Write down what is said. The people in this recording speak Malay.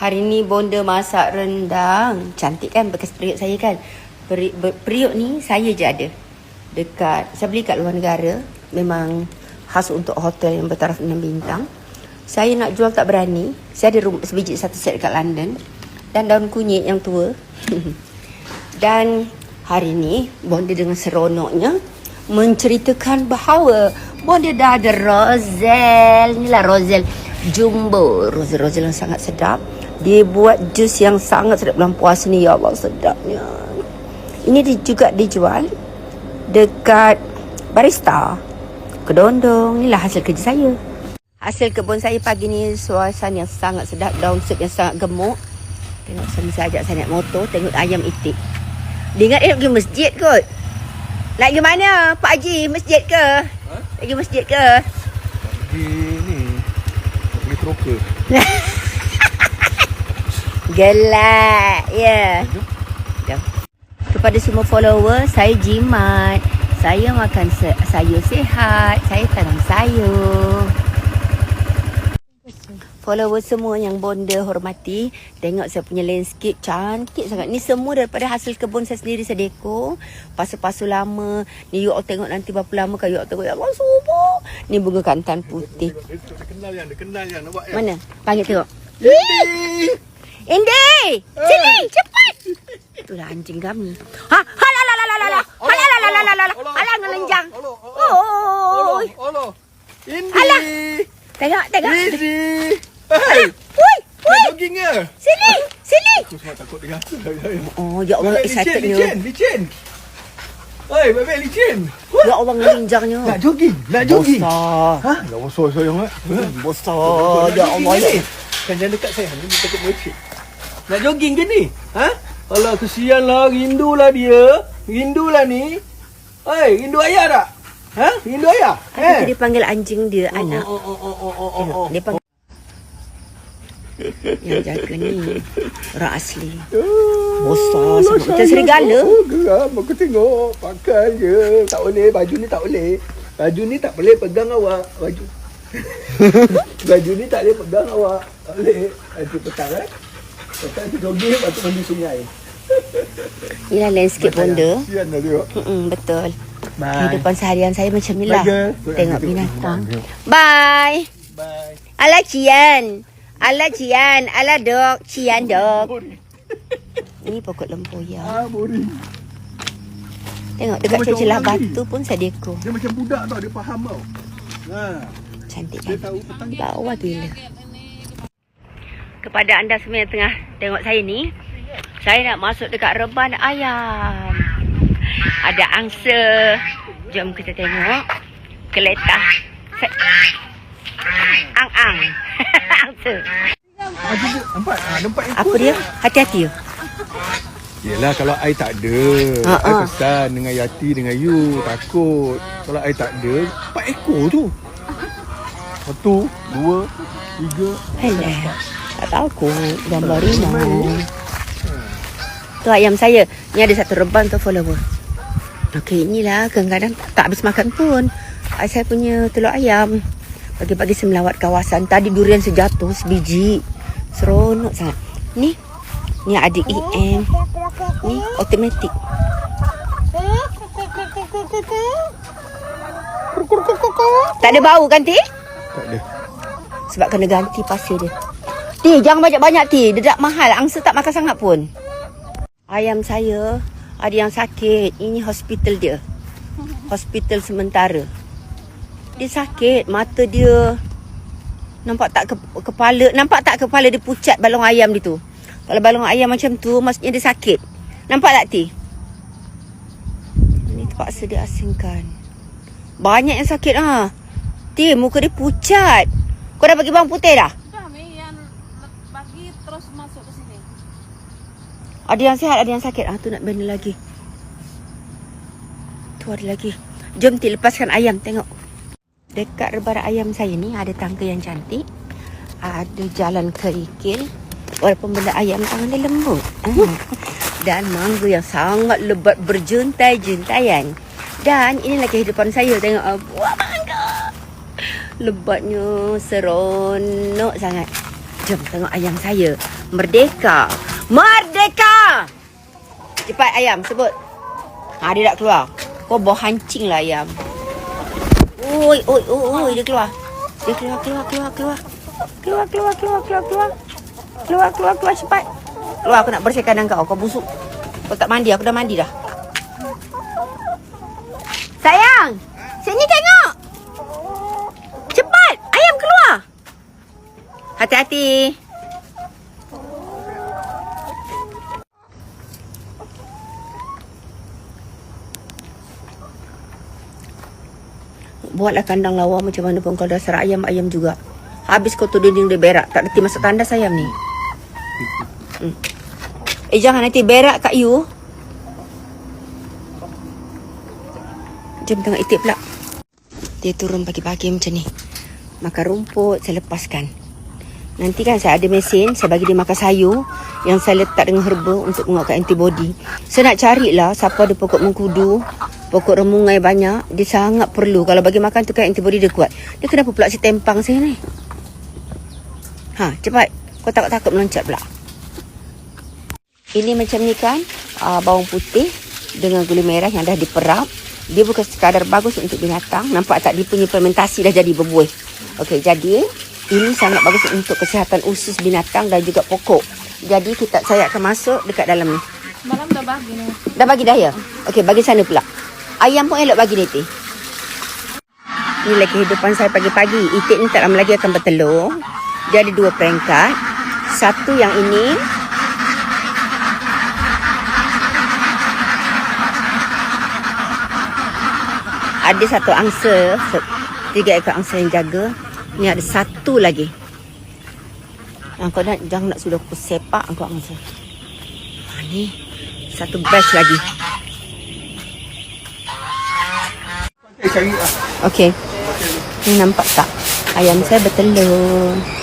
Hari ni bonda masak rendang. Cantik kan bekas periuk saya kan. Peri, ber, periuk ni saya je ada. Dekat, saya beli kat luar negara. Memang khas untuk hotel yang bertaraf 6 bintang. Saya nak jual tak berani. Saya ada rumah sebiji satu set dekat London. Dan daun kunyit yang tua. Dan hari ni bonda dengan seronoknya menceritakan bahawa bonda dah ada Rosel. Inilah Rosel jumbo. Rosel-Rosel yang sangat sedap. Dia buat jus yang sangat sedap bulan puasa ni. Ya Allah sedapnya. Ini dia juga dijual dekat barista. Kedondong. Inilah hasil kerja saya. Hasil kebun saya pagi ni suasana yang sangat sedap. Daun sup yang sangat gemuk. Tengok suami saya ajak saya naik motor. Tengok ayam itik. Dia ingat dia pergi masjid kot. Nak pergi mana? Pak Haji, masjid ke? Ha? Nak pergi masjid ke? Pergi ni Troker Gelak. Ya. Jom. Kepada semua follower, saya jimat. Saya makan se- sayur sihat. Saya tanam sayur. Follower semua yang bonda hormati Tengok saya punya landscape Cantik sangat. Ni semua daripada hasil kebun saya sendiri Saya dekor. Pasu-pasu lama. Ni you all tengok nanti berapa lama kan You all tengok. Ya Allah subur Ni bunga kantan putih. Kenal yang kenal yang. Nampak yang Mana? Panggil tengok. Indi Indi Sini cepat! Itulah anjing kami. Ha Halalalala Halalalala Halah ngelenjang Olo Olo Oi Olo Indi Alah. Tengok tengok Indi Hei Woi Nak Woi jogging ke Sini Sini Aku semua takut dengan aku Oh ya Allah Bebek licin excitednya Licin Licin Hei bebek licin Ya Allah ngelenjangnya Nak jogging Nak jogging. Besar Ha? Nak besar sayang eh Besar Ya Allah ya Kan jangan dekat saya Ni takut mercik Nak jogging ke ni? Ha? Alah kesian lah. Rindulah dia. Rindulah ni. Hei rindu ayah tak? Ha? Rindu ayah? Kan dia panggil anjing dia anak. Oh oh oh oh oh oh oh. Dia panggil Yang jaga ni Orang asli Besar sangat. Macam serigala. Oh, geram. Aku tengok. Pakai je. Tak boleh. Baju ni tak boleh. Baju ni tak boleh pegang awak. Baju. Baju ni tak boleh pegang awak. Tak boleh. Nanti petang eh. Petang tu jogging. Lepas tu mandi sungai. Inilah landscape Kesian dah tengok. Mm-mm, Betul Bye. Kehidupan seharian saya macam ni lah. Tengok binatang. Bye Bye. Ala Cian Ala Cian Ala dog Cian Boring. Ini pokok lempoya Ah, boring. Tengok Dia dekat macam celah orang ni. batu pun saya dekor Dia macam budak tau. Dia faham tau. Ha. Cantik Dia kan tahu petang ni. Lawa gila Kepada anda semua yang tengah tengok saya ni Saya nak masuk dekat reban ayam Ada angsa Jom kita tengok Keletah Ang-ang Angsa Ah, dia, nampak? Ah, nampak Apa dia? Hati-hati ya Yelah kalau I tak ada Ha, I ha. pesan dengan Yati dengan you Takut. Kalau I tak ada Empat ekor tu. Satu Dua Tiga. Alah Tak tahu kot Gambar rimau Tu ayam saya. Ni ada satu reban tu follower. Okey inilah Kadang-kadang tak habis makan pun. Ah, Saya punya telur ayam. Pagi-pagi saya melawat kawasan. Tadi durian sejatuh sebiji. Seronok sangat. Ni Ni adik EM Ni automatik Tak ada bau kan Ti? Tak ada Sebab kena ganti pasir dia. Ti, jangan banyak-banyak Ti. Dia tak mahal. Angsa tak makan sangat pun. Ayam saya ada yang sakit. Ini hospital dia. Hospital sementara. Dia sakit. Mata dia nampak tak ke, kepala. Nampak tak kepala dia pucat balong ayam dia tu. Kalau balong ayam macam tu, maksudnya dia sakit. Nampak tak Ti? Ini terpaksa dia asingkan. Banyak yang sakit ha. Ti, muka dia pucat. Kau dah bagi bawang putih dah? Kami yang bagi terus masuk ke sini. Ada yang sihat, ada yang sakit. Ah tu nak benda lagi. Tu ada lagi. Jom ti lepaskan ayam tengok. Dekat rebara ayam saya ni ada tangga yang cantik. Ada jalan kerikil. Walaupun benda ayam tangan dia lembut. Ah. Dan mangga yang sangat lebat berjuntai-juntaian. Dan inilah kehidupan saya tengok ah, buah mangga. Lebatnya seronok sangat. Jom tengok ayam saya. Merdeka. Merdeka! Cepat ayam sebut. Ha, dia tak keluar. Kau bawa hancing lah ayam. Oi, oi, oi, oi, dia keluar. Dia keluar, keluar, keluar, keluar. Keluar, keluar, keluar, keluar, keluar. Keluar, keluar, keluar cepat. Keluar aku nak bersihkan kandang kau. Kau busuk. Kau tak mandi, aku dah mandi dah. Sayang, sini tengok. Cepat, ayam keluar. Hati-hati. Buatlah kandang lawa macam mana pun kalau dasar ayam ayam juga. Habis kau tu dinding dia berak, tak reti masuk tandas ayam ni. Hmm. Eh jangan nanti berak kat you. Jom tengok itik pula. Dia turun pagi-pagi macam ni. Makan rumput, saya lepaskan. Nanti kan saya ada mesin, saya bagi dia makan sayur yang saya letak dengan herba untuk menguatkan antibody. Saya nak carilah siapa ada pokok mengkudu, pokok remungai banyak. Dia sangat perlu. Kalau bagi makan tu kan antibody dia kuat. Dia kenapa pula si tempang saya ni? Ha, cepat. Kau takut-takut meloncat pula. Ini macam ni kan, uh, bawang putih dengan gula merah yang dah diperap. Dia bukan sekadar bagus untuk binatang. Nampak tak dia punya fermentasi dah jadi berbuih. Okey, jadi ini sangat bagus untuk kesihatan usus binatang dan juga pokok. Jadi kita saya akan masuk dekat dalam ni. Malam dah bagi nih. Dah bagi dah ya? Okey, bagi sana pula. Ayam pun elok bagi Niti. Inilah kehidupan saya pagi-pagi. Itik ni tak lama lagi akan bertelur. Dia ada dua peringkat. Satu yang ini. Ada satu angsa. Tiga ekor angsa yang jaga. Ni ada satu lagi. Ah, kau nak, jangan nak sudah aku sepak kau angsa. Ha, ni satu batch lagi. Eh, cari ah. Okey. Ni nampak tak? Ayam saya bertelur.